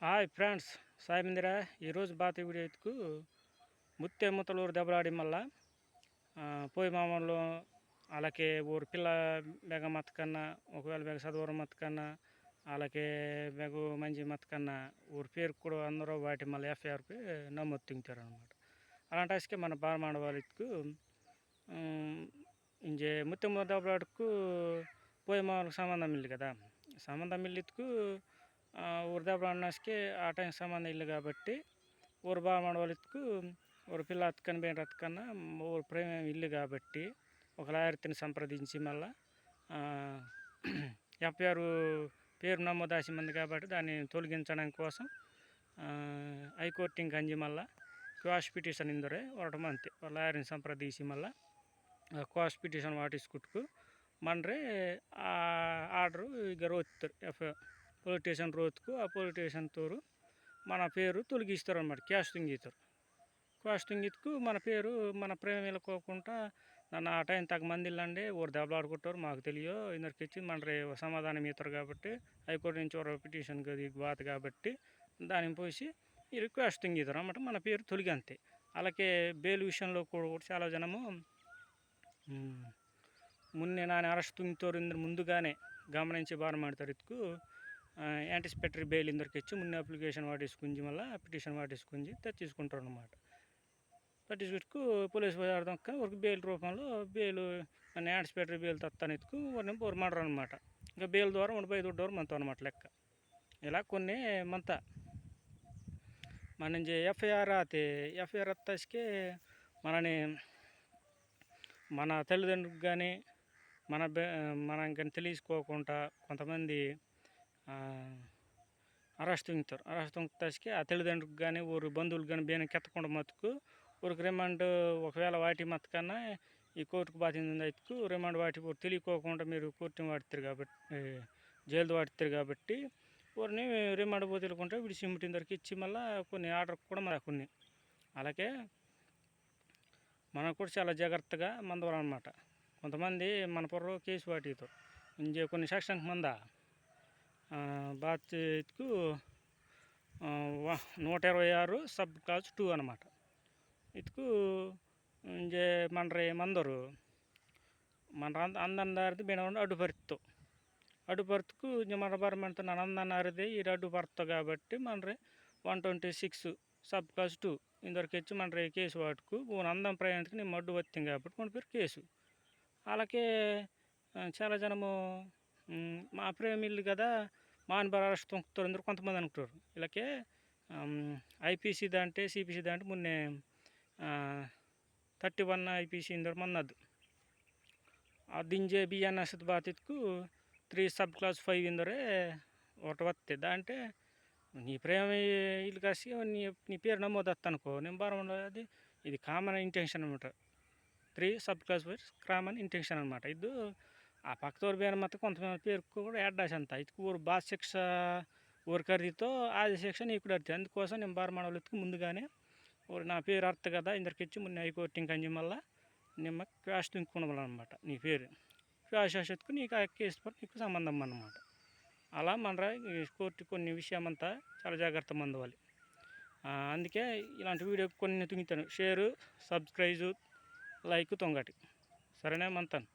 Hi friends Sai మందిర. ఈరోజు బాత video ముత్తే ముత్తలూరు దెబ్బలాడి మళ్ళా పోయి మామూలు అలాగే ఊరు పిల్ల బెగ మతకన్నా ఒకవేళ బెగ చదువు మతకన్నా అలాగే బెగు మంచి మతకన్నా ఊరి పేరు కూడా అందరూ వాటి మళ్ళీ ఎఫ్ఐఆర్పి నమోదు తింటారు అనమాట అలాంటి అసకే మన బాలమాండ వాళ్ళకు ఇంజే ముత్తే దెబ్బలాడుకు పోయి మామూలు సంబంధం ఇల్లు కదా సంబంధం ఇల్లుకు ಉರ್ದಾಬ್ರಣ್ಣಸ್ಗೆ ಆ ಟೈಮ್ ಸಂಬಂಧ ಇಲ್ಲ కాబట్టి ఊరు బాగా మనవాళ్ళకు ఊరు పిల్ల అతుకని పోయిన అతుకన్నా ఊరు ప్రేమ ఇల్లు కాబట్టి ఒక లాయర్తిని సంప్రదించి మళ్ళా ఎఫ్ఐఆర్ పేరు నమోదాసి మంది కాబట్టి దాన్ని తొలగించడం కోసం హైకోర్టు ఇంక అంజి మళ్ళా క్వాష్ పిటిషన్ ఇందరే వరటం అంతే లాయర్ని సంప్రదించి మళ్ళా క్వాష్ పిటిషన్ వాటిసుకుట్టుకు మనరే ఆర్డరు ఇక రోస్తారు ఎఫ్ఐఆర్ పోలీస్ స్టేషన్ రోజుకు ఆ పోలీస్ స్టేషన్ తోరు మన పేరు తొలగిస్తారు అనమాట క్యాస్టింగ్ ఇస్తారు క్యాస్టింగ్ ఇతుకు మన పేరు మన ప్రేమలు కోకుండా నన్ను ఆ టైం తగ్గ మంది ఇల్లండి ఒకరు దెబ్బలాడుకుంటారు మాకు తెలియదు ఇందరికి ఇచ్చి మన రే సమాధానం ఇస్తారు కాబట్టి హైకోర్టు నుంచి ఒక పిటిషన్ అది బాత కాబట్టి దానిని పోసి రిక్వెస్టింగ్ ఇద్దరు అనమాట మన పేరు తొలిగి అంతే అలాగే బెయిల్ విషయంలో కూడా చాలా జనము మున్నే నాని అరెస్ట్ తొంగితోరిందని ముందుగానే గమనించి భారం ఆడతారు ఇతకు యాంటిసిపేటరీ బెయిల్ ఇందరికి ఇచ్చి ముందు అప్లికేషన్ వాటేసుకుంది మళ్ళీ పిటిషన్ వాటేసుకుంది తెచ్చేసుకుంటారు అనమాట సర్టిఫికెట్కు పోలీస్ అర్థం ఒక బెయిల్ రూపంలో బెయిల్ యాంటిసిపేటరీ బెయిల్ తత్తాను ఎత్తుకు వారిని మాడరు అనమాట ఇంకా బెయిల్ ద్వారా మన బై దుడ్డవరు మనతో అనమాట లెక్క. ఇలా కొన్ని మంత. మన ఎఫ్ఐఆర్ అయితే ఎఫ్ఐఆర్ అత్తాసికే మనని మన తల్లిదండ్రులకు కానీ మన మనం కానీ తెలుసుకోకుండా కొంతమంది అరెస్ట్ తింటారు అరెస్ట్ తస్కి ఆ తల్లిదండ్రులకు కానీ ఊరు బంధువులు కానీ బేన కెత్తకుండా మతుకు ఊరికి రిమాండ్ ఒకవేళ వాటి మతకన్నా ఈ కోర్టుకు బాధ్యత అయితే రిమాండ్ వాటి తెలియకోకుండా మీరు కోర్టుని వాడుతారు కాబట్టి జైలు వాడుతారు కాబట్టి ఊరిని రిమాండ్ పోతే విడిచి వీడి దొరికి ఇచ్చి మళ్ళీ కొన్ని ఆర్డర్ కూడా మరి కొన్ని అలాగే మనకు కూడా చాలా జాగ్రత్తగా మందవాలన్నమాట కొంతమంది మన పొర్ర కేసు వాటితో. ఇంజే కొన్ని సెక్షన్కి మందా? బాత్కు నూట ఇరవై ఆరు సబ్ క్లాస్ టూ అనమాట ఇటుకు ఇంజే మనరే మందరు మన ಅಂದನಾರದು ಬೇಣವನ್ನು ಅಡ್ಡು ಬರ್ತು అడ్డు బర్త్కు మన బర్మంత నందన్నారది ఈ అడ్డు బర్త్ కాబట్టి మనరే one twenty six sub class two ఇందరికి వచ్చి మన కేసు వాటుకు అందం ప్రయాణికి నేను అడ్డు వచ్చింది కాబట్టి మన పేరు కేసు అలాగే చాలా జనము మా ప్రేమిళ్ళు కదా మానబర అరెస్ట్ తొంకుతారు అందరు కొంతమంది అనుకుంటారు. ఇలాగే ఐపీసీ దాంటే సిపిసి దాంటే మొన్నే థర్టీ వన్ ఐపీసీ ఇందరు మన్నద్దు దింజే బిఎన్ఎస్ బాధితుకు త్రీ సబ్ క్లాస్ ఫైవ్ ఇందరే ఒకటి వస్తే దాంటే నీ ప్రేమ ఇల్లు కాసి నీ నీ పేరు నమోదు అనుకో నేను బారం అది ఇది కామన్ ఇంటెన్షన్ అనమాట three sub clause five common intention అనమాట ఇది ಆ ಪಕ್ಕದವ್ರು ಬೇರೆ ಮತ್ತು కొంతమంది పేరు కూడా యాడ్ రాసంత ఇది ఊరు బాస్ శిక్ష ఊరు కర్రీతో ఆది శిక్ష నీకు అర్థం అందుకోసం నేను బారమాడవలకి ముందుగానే ఊరు నా పేరు అర్థ కదా ఇందరికి ఇచ్చి ముందు హైకోర్టు ఇంకంజి మళ్ళా నిమ్మ క్వాష్ తింకునవాలన్నమాట నీ పేరు క్వాష్ ఎత్తుకు నీకు ఆ కేసు పట్ల నీకు సంబంధం అన్నమాట అలా మన కోర్టు కొన్ని విషయమంతా చాలా జాగ్రత్త మందవాలి అందుకే ఇలాంటి వీడియో కొన్ని తుంగుతాను షేరు సబ్స్క్రైజు లైక్ తొంగటి సరేనే మంతాను